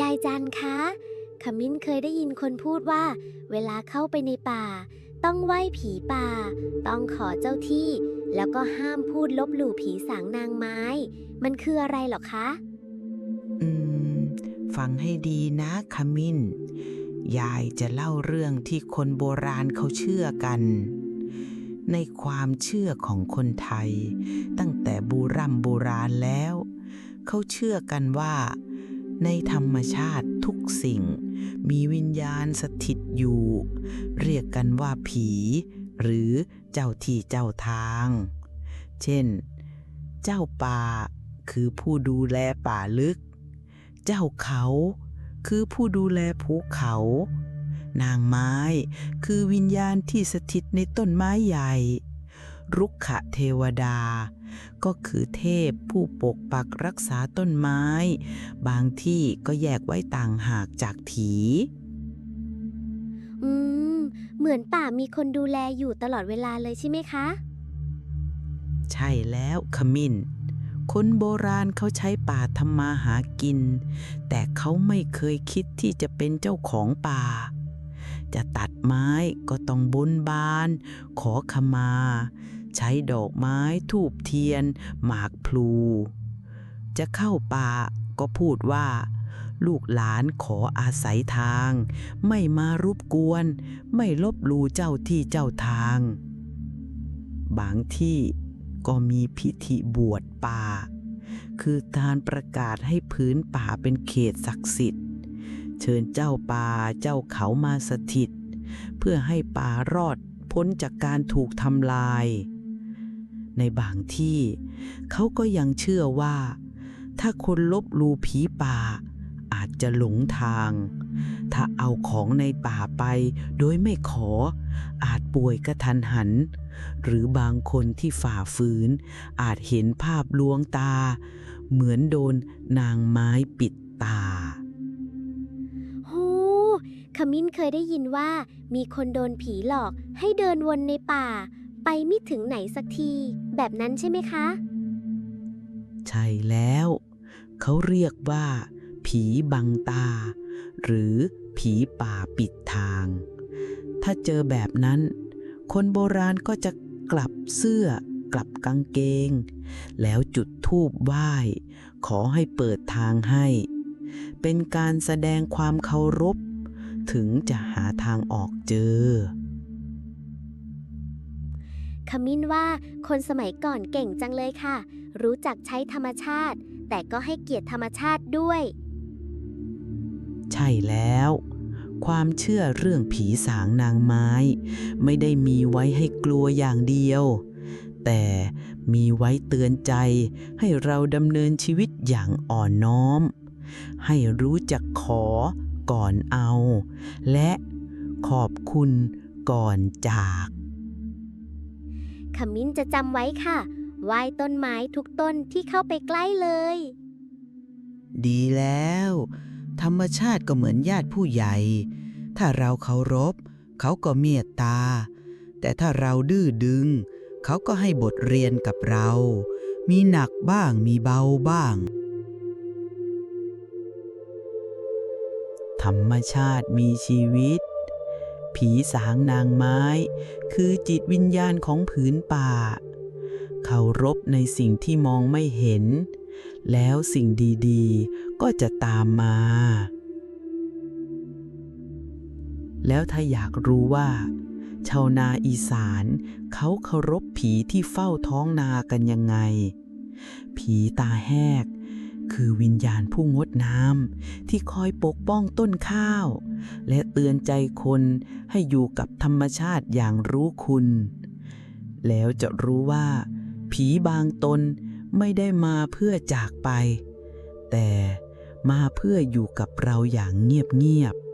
ยายจันคะขมิ้นเคยได้ยินคนพูดว่า เวลาเข้าไปในป่า ต้องไหว้ผีป่า ต้องขอเจ้าที่ แล้วก็ห้ามพูดลบหลู่ผีสางนางไม้ มันคืออะไรหรอคะ อืม ฟังให้ดีนะขมิ้น ยายจะเล่าเรื่องที่คนโบราณเขาเชื่อกัน ในความเชื่อของคนไทย ตั้งแต่บูรำโบราณแล้ว เขาเชื่อกันว่า ในธรรมชาติทุกสิ่ง มีวิญญาณสถิตอยู่ เรียกกันว่าผี หรือเจ้าที่เจ้าทาง เช่น เจ้าป่าคือผู้ดูแลป่าลึก เจ้าเขาคือผู้ดูแลภูเขา นางไม้คือวิญญาณที่สถิตในต้นไม้ใหญ่ รุกขเทวดา ก็คือเทพผู้ปกปักรักษาต้นไม้ บางที่ก็แยกไว้ต่างหากจากผีอืม เหมือนป่ามีคนดูแลอยู่ตลอดเวลาเลยใช่ไหมคะ ใช่แล้วขมิ้นคนโบราณเขาใช้ป่าทำมาหากิน แต่เขาไม่เคยคิดที่จะเป็นเจ้าของป่า จะตัดไม้ก็ต้องบนบาน ขอขมา ใช้ดอกไม้ทูบเทียน หมากพลู จะเข้าป่าก็พูดว่า ลูกหลานขออาศัยทาง ไม่มารบกวน ไม่ลบลู่เจ้าที่เจ้าทาง บางที่ก็มีพิธีบวชป่า คือการประกาศให้พื้นป่าเป็นเขตศักดิ์สิทธิ์ เชิญเจ้าป่าเจ้าเขามาสถิต เพื่อให้ป่ารอดพ้นจากการถูกทำลาย ในบางที่ เขาก็ยังเชื่อว่า ถ้าคนลบลูผีป่า อาจจะหลงทาง ถ้าเอาของในป่าไปโดยไม่ขอ อาจป่วยกระทันหัน หรือบางคนที่ฝ่าฝืน อาจเห็นภาพลวงตา เหมือนโดนนางไม้ปิดตาโหขมิ้นเคยได้ยินว่ามีคนโดนผีหลอกให้เดินวนในป่า ไปไม่ถึงไหนสักที แบบนั้นใช่ไหมคะ ใช่แล้ว เขาเรียกว่า ผีบังตา หรือผีป่าปิดทาง ถ้าเจอแบบนั้น คนโบราณก็จะกลับเสื้อกลับกางเกง แล้วจุดธูปไหว้ ขอให้เปิดทางให้ เป็นการแสดงความเคารพ ถึงจะหาทางออกเจอ ขมิ้นว่าคนสมัยก่อนเก่งจังเลยค่ะ รู้จักใช้ธรรมชาติ แต่ก็ให้เกียรติธรรมชาติด้วย ใช่แล้ว ความเชื่อเรื่องผีสางนางไม้ ไม่ได้มีไว้ให้กลัวอย่างเดียว แต่มีไว้เตือนใจ ให้เราดำเนินชีวิตอย่างอ่อนน้อม ให้รู้จักขอก่อนเอา และขอบคุณก่อนจาก ขมิ้นจะจำไว้ค่ะไหว้ต้นไม้ทุกต้นที่เข้าไปใกล้เลย ดีแล้ว ธรรมชาติก็เหมือนญาติผู้ใหญ่ ถ้าเราเคารพ เขาก็เมตตา แต่ถ้าเราดื้อดึง เขาก็ให้บทเรียนกับเรา มีหนักบ้างมีเบาบ้าง ธรรมชาติมีชีวิต ผีสางนางไม้ คือจิตวิญญาณของผืนป่า เคารพในสิ่งที่มองไม่เห็น แล้วสิ่งดีๆ ก็จะตามมา แล้วถ้าอยากรู้ว่า ชาวนาอีสานเขาเคารพผีที่เฝ้าท้องนากันยังไง ผีตาแหก คือวิญญาณผู้งดงามที่คอยปกป้องต้นข้าว และเตือนใจคนให้อยู่กับธรรมชาติอย่างรู้คุณ แล้วจะรู้ว่า ผีบางตนไม่ได้มาเพื่อจากไป แต่มาเพื่ออยู่กับเราอย่างเงียบๆ